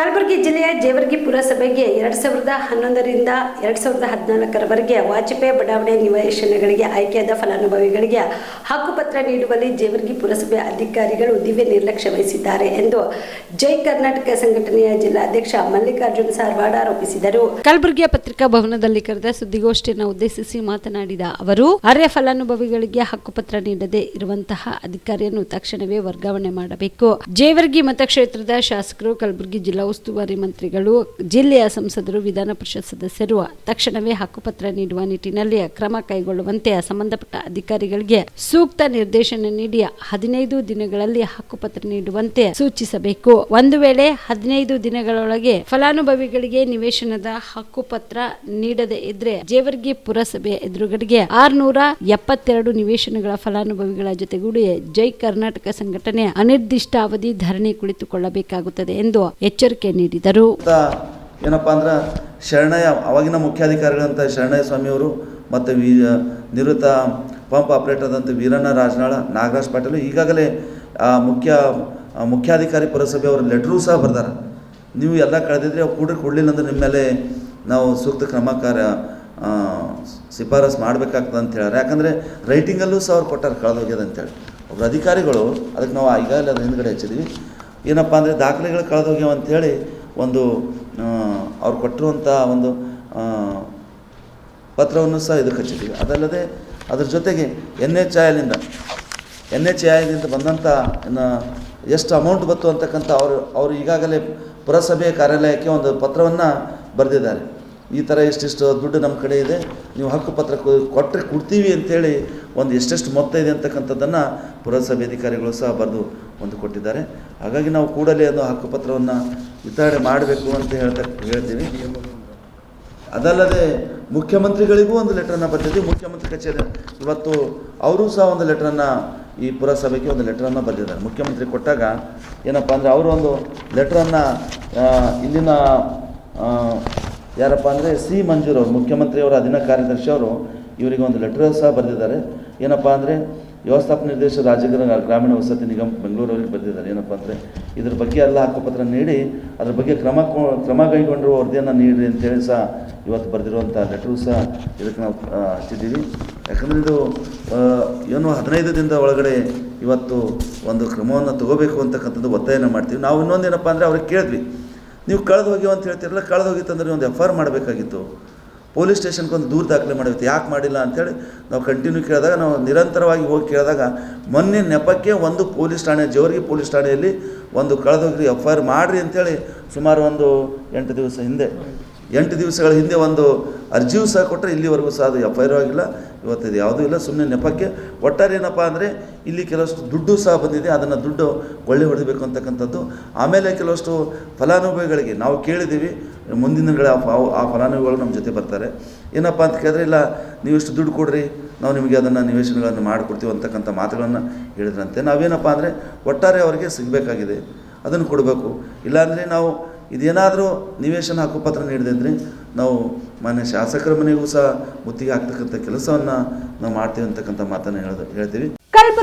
ಕಲಬುರಗಿ ಜಿಲ್ಲೆಯ ಜೇವರ್ಗಿ ಪುರಸಭೆಗೆ ಎರಡ್ ಸಾವಿರದ ಹನ್ನೊಂದರಿಂದ ಎರಡ್ ಸಾವಿರದ ಹದಿನಾಲ್ಕರವರೆಗೆ ವಾಜಪೇಯಿ ಬಡಾವಣೆ ನಿವೇಶನಗಳಿಗೆ ಆಯ್ಕೆಯಾದ ಫಲಾನುಭವಿಗಳಿಗೆ ಹಕ್ಕುಪತ್ರ ನೀಡುವಲ್ಲಿ ಜೇವರ್ಗಿ ಪುರಸಭೆ ಅಧಿಕಾರಿಗಳು ದಿವ್ಯ ನಿರ್ಲಕ್ಷ್ಯ ವಹಿಸಿದ್ದಾರೆ ಎಂದು ಜೈ ಕರ್ನಾಟಕ ಸಂಘಟನೆಯ ಜಿಲ್ಲಾಧ್ಯಕ್ಷ ಮಲ್ಲಿಕಾರ್ಜುನ್ ಸಾರ್ವಾಡ ಆರೋಪಿಸಿದರು. ಕಲಬುರಗಿಯ ಪತ್ರಿಕಾ ಭವನದಲ್ಲಿ ಕರೆದ ಸುದ್ದಿಗೋಷ್ಠಿಯನ್ನು ಉದ್ದೇಶಿಸಿ ಮಾತನಾಡಿದ ಅವರು, ಅರ್ಹ ಫಲಾನುಭವಿಗಳಿಗೆ ಹಕ್ಕುಪತ್ರ ನೀಡದೆ ಇರುವಂತಹ ಅಧಿಕಾರಿಯನ್ನು ತಕ್ಷಣವೇ ವರ್ಗಾವಣೆ ಮಾಡಬೇಕು. ಜೇವರ್ಗಿ ಮತಕ್ಷೇತ್ರದ ಶಾಸಕರು ಕಲಬುರಗಿ ಜಿಲ್ಲಾ ಉಸ್ತುವಾರಿ ಮಂತ್ರಿಗಳು, ಜಿಲ್ಲೆಯ ಸಂಸದರು, ವಿಧಾನ ಪರಿಷತ್ ಸದಸ್ಯರು, ತಕ್ಷಣವೇ ಹಕ್ಕುಪತ್ರ ನೀಡುವ ನಿಟ್ಟಿನಲ್ಲಿ ಕ್ರಮ ಕೈಗೊಳ್ಳುವಂತೆ ಸಂಬಂಧಪಟ್ಟ ಅಧಿಕಾರಿಗಳಿಗೆ ಸೂಕ್ತ ನಿರ್ದೇಶನ ನೀಡಿ ಹದಿನೈದು ದಿನಗಳಲ್ಲಿ ಹಕ್ಕುಪತ್ರ ನೀಡುವಂತೆ ಸೂಚಿಸಬೇಕು. ಒಂದು ವೇಳೆ ಹದಿನೈದು ದಿನಗಳೊಳಗೆ ಫಲಾನುಭವಿಗಳಿಗೆ ನಿವೇಶನದ ಹಕ್ಕುಪತ್ರ ನೀಡದೇ ಇದ್ರೆ ಜೇವರ್ಗಿ ಪುರಸಭೆ ಎದುರುಗಡೆಗೆ ಆರ್ನೂರ ಎಪ್ಪತ್ತೆರಡು ನಿವೇಶನಗಳ ಫಲಾನುಭವಿಗಳ ಜೊತೆಗೂಡಿ ಜೈ ಕರ್ನಾಟಕ ಸಂಘಟನೆ ಅನಿರ್ದಿಷ್ಟಾವಧಿ ಧರಣಿ ಕುಳಿತುಕೊಳ್ಳಬೇಕಾಗುತ್ತದೆ ಎಂದು ಎಚ್ಚರಿಕೆ ನೀಡಿದರು. ಏನಪ್ಪಾ ಏನಪ್ಪ ಅಂದ್ರೆ ಶರಣಯ್ಯ ಅವಾಗಿನ ಮುಖ್ಯಾಧಿಕಾರಿಗಳಂತ ಶರಣಯ್ಯ ಸ್ವಾಮಿಯವರು ಮತ್ತು ವಿ ನಿವೃತ್ತ ಪಂಪ್ ಆಪರೇಟರ್ದಂಥ ವೀರಣ್ಣ ರಾಜನಾಳ, ನಾಗರಾಜ್ ಪಾಟೀಲ್, ಈಗಾಗಲೇ ಮುಖ್ಯ ಮುಖ್ಯಾಧಿಕಾರಿ ಪುರಸಭೆ ಅವರು ಲೆಟ್ರೂ ಸಹ ಬರ್ದಾರ. ನೀವು ಎಲ್ಲ ಕಳೆದಿದ್ರೆ ಅವು ಕೂಡ ಕೊಡಲಿಲ್ಲ ಅಂದ್ರೆ ನಿಮ್ಮ ಮೇಲೆ ನಾವು ಸೂಕ್ತ ಕ್ರಮ ಕಾರ್ಯ ಶಿಫಾರಸ್ ಮಾಡಬೇಕಾಗ್ತದೆ ಅಂತ ಹೇಳ್ಯಾರ. ಯಾಕಂದರೆ ರೈಟಿಂಗಲ್ಲೂ ಸಹ ಅವ್ರು ಕೊಟ್ಟಾರೆ ಕಳೆದೋಗ್ಯದಂತೇಳಿ ಒಬ್ಬರು ಅಧಿಕಾರಿಗಳು, ಅದಕ್ಕೆ ನಾವು ಈಗಾಗಲೇ ಅದ್ರ ಹಿಂದ್ಗಡೆ ಹಚ್ಚಿದ್ವಿ. ಏನಪ್ಪ ಅಂದರೆ ದಾಖಲೆಗಳು ಕಳೆದೋಗ್ಯಾವ ಅಂಥೇಳಿ ಒಂದು ಅವ್ರು ಕೊಟ್ಟಿರುವಂಥ ಒಂದು ಪತ್ರವನ್ನು ಸಹ ಇದಕ್ಕೆ ಹಚ್ಚಿದ್ದೀವಿ ಅದಲ್ಲದೆ ಅದ್ರ ಜೊತೆಗೆ ಎನ್ ಎಚ್ ಐಲಿಂದ ಎನ್ ಎಚ್ ಐದಿಂದ ಬಂದಂಥ ಎಷ್ಟು ಅಮೌಂಟ್ ಬಂತು ಅಂತಕ್ಕಂಥ ಅವರು ಅವರು ಈಗಾಗಲೇ ಪುರಸಭೆ ಕಾರ್ಯಾಲಯಕ್ಕೆ ಒಂದು ಪತ್ರವನ್ನು ಬರೆದಿದ್ದಾರೆ. ಈ ಥರ ಎಷ್ಟೆಷ್ಟು ದುಡ್ಡು ನಮ್ಮ ಕಡೆ ಇದೆ, ನೀವು ಹಕ್ಕುಪತ್ರ ಕೊಟ್ಟರೆ ಕೊಡ್ತೀವಿ ಅಂಥೇಳಿ ಒಂದು ಎಷ್ಟೆಷ್ಟು ಮೊತ್ತ ಇದೆ ಅಂತಕ್ಕಂಥದ್ದನ್ನು ಪುರಸಭೆ ಅಧಿಕಾರಿಗಳು ಸಹ ಬರೆದು ಒಂದು ಕೊಟ್ಟಿದ್ದಾರೆ. ಹಾಗಾಗಿ ನಾವು ಕೂಡಲೇ ಅದು ಹಕ್ಕುಪತ್ರವನ್ನು ವಿತರಣೆ ಮಾಡಬೇಕು ಅಂತ ಹೇಳ್ತಾ, ಹೇಳ್ತೀವಿ. ಅದಲ್ಲದೆ ಮುಖ್ಯಮಂತ್ರಿಗಳಿಗೂ ಒಂದು ಲೆಟ್ರನ್ನು ಬರೆದಿದ್ವಿ ಮುಖ್ಯಮಂತ್ರಿ ಕಚೇರಿ ಇವತ್ತು ಅವರು ಸಹ ಒಂದು ಲೆಟ್ರನ್ನು ಈ ಪುರಸಭೆಗೆ ಒಂದು ಲೆಟ್ರನ್ನು ಬರೆದಿದ್ದಾರೆ. ಮುಖ್ಯಮಂತ್ರಿ ಕೊಟ್ಟಾಗ ಏನಪ್ಪ ಅಂದರೆ ಅವರು ಒಂದು ಲೆಟ್ರನ್ನು ಇಲ್ಲಿನ ಯಾರಪ್ಪ ಅಂದರೆ ಸಿ ಮಂಜೂರ್ ಅವರು ಮುಖ್ಯಮಂತ್ರಿಯವರ ಅಧೀನ ಕಾರ್ಯದರ್ಶಿ ಅವರು ಇವರಿಗೆ ಒಂದು ಲೆಟರ್ ಸಹ ಬರೆದಿದ್ದಾರೆ. ಏನಪ್ಪ ಅಂದರೆ ವ್ಯವಸ್ಥಾಪಕ ನಿರ್ದೇಶಕ ರಾಜಗಿರ ಗ್ರಾಮೀಣ ವಸತಿ ನಿಗಮ ಬೆಂಗಳೂರವರಿಗೆ ಬರೆದಿದ್ದಾರೆ. ಏನಪ್ಪ ಅಂದರೆ ಇದ್ರ ಬಗ್ಗೆ ಎಲ್ಲ ಹಕ್ಕುಪತ್ರ ನೀಡಿ, ಅದ್ರ ಬಗ್ಗೆ ಕ್ರಮ ಕ್ರಮ ಕೈಗೊಂಡಿರುವ ವರದಿಯನ್ನು ನೀಡಿ ಅಂತೇಳಿ ಸಹ ಇವತ್ತು ಬರೆದಿರುವಂಥ ಲೆಟ್ರು ಸಹ ಇದಕ್ಕೆ ನಾವು ಹಚ್ಚಿದ್ದೀವಿ. ಯಾಕಂದರೆ ಇದು ಏನು ಹದಿನೈದು ದಿನದ ಒಳಗಡೆ ಇವತ್ತು ಒಂದು ಕ್ರಮವನ್ನು ತಗೋಬೇಕು ಅಂತಕ್ಕಂಥದ್ದು ಒತ್ತಾಯನ ಮಾಡ್ತೀವಿ. ನಾವು ಇನ್ನೊಂದೇನಪ್ಪ ಅಂದರೆ ಅವ್ರಿಗೆ ಕೇಳಿದ್ವಿ. ನೀವು ಕಳೆದು ಹೋಗ್ಯವ ಅಂತ ಹೇಳ್ತಿರಲ್ಲ ಕಳೆದು ಹೋಗಿತ್ತಂದ್ರೆ ಒಂದು ಎಫ್ ಆರ್ ಮಾಡಬೇಕಾಗಿತ್ತು. ಪೊಲೀಸ್ ಸ್ಟೇಷನ್ಗೆ ಒಂದು ದೂರು ದಾಖಲೆ ಮಾಡಬೇಕು ಯಾಕೆ ಮಾಡಿಲ್ಲ ಅಂಥೇಳಿ ನಾವು ಕಂಟಿನ್ಯೂ ಕೇಳಿದಾಗ, ನಾವು ನಿರಂತರವಾಗಿ ಹೋಗಿ ಕೇಳಿದಾಗ, ಮೊನ್ನೆ ನೆಪಕ್ಕೆ ಒಂದು ಪೊಲೀಸ್ ಠಾಣೆ, ಜವರ್ಗಿ ಪೊಲೀಸ್ ಠಾಣೆಯಲ್ಲಿ ಒಂದು ಕಳೆದೋಗಿ ಎಫ್ ಐ ಆರ್ ಮಾಡಿರಿ ಅಂಥೇಳಿ ಸುಮಾರು ಒಂದು ಎಂಟು ದಿವಸ ಹಿಂದೆ, ಎಂಟು ದಿವಸಗಳ ಹಿಂದೆ ಒಂದು ಅರ್ಜಿಯೂ ಸಹ ಕೊಟ್ಟರೆ ಇಲ್ಲಿವರೆಗೂ ಸಹ ಅದು ಎಫ್ ಐ ಆರ್ ಆಗಿಲ್ಲ. ಇವತ್ತು ಇದು ಯಾವುದೂ ಇಲ್ಲ ಸುಮ್ಮನೆ ನೆಪಕ್ಕೆ. ಒಟ್ಟಾರೆ ಏನಪ್ಪ ಅಂದರೆ ಇಲ್ಲಿ ಕೆಲವಷ್ಟು ದುಡ್ಡು ಸಹ ಬಂದಿದೆ, ಅದನ್ನು ದುಡ್ಡು ಒಳ್ಳೆ ಹೊಡಿಬೇಕು ಅಂತಕ್ಕಂಥದ್ದು. ಆಮೇಲೆ ಕೆಲವಷ್ಟು ಫಲಾನುಭವಿಗಳಿಗೆ ನಾವು ಕೇಳಿದ್ದೀವಿ, ಮುಂದಿನ ದಿನಗಳ ಆ ಫಲಾನುಭವಿಗಳು ನಮ್ಮ ಜೊತೆ ಬರ್ತಾರೆ. ಏನಪ್ಪ ಅಂತ ಕೇಳಿದ್ರೆ, ಇಲ್ಲ, ನೀವು ಇಷ್ಟು ದುಡ್ಡು ಕೊಡ್ರಿ, ನಾವು ನಿಮಗೆ ಅದನ್ನು ನಿವೇಶನಗಳನ್ನು ಮಾಡಿಕೊಡ್ತೀವಿ ಅಂತಕ್ಕಂಥ ಮಾತುಗಳನ್ನು ಹೇಳಿದ್ರಂತೆ. ನಾವೇನಪ್ಪ ಅಂದರೆ, ಒಟ್ಟಾರೆ ಅವರಿಗೆ ಸಿಗಬೇಕಾಗಿದೆ, ಅದನ್ನು ಕೊಡಬೇಕು. ಇಲ್ಲಾಂದರೆ ನಾವು ಇದೇನಾದರೂ ನಿವೇಶನ ಹಕ್ಕುಪತ್ರ ನೀಡದಿದ್ರೆ ನಾವು ಮಾನ್ಯ ಶಾಸಕರ ಮನೆಗೂ ಸಹ ಮುತ್ತಿಗೆ ಹಾಕ್ತಕ್ಕಂಥ ಕೆಲಸವನ್ನು ನಾವು ಮಾಡ್ತೀವಿ ಅಂತಕ್ಕಂಥ ಮಾತನ್ನು ಹೇಳೋದು ಹೇಳ್ತೀವಿ.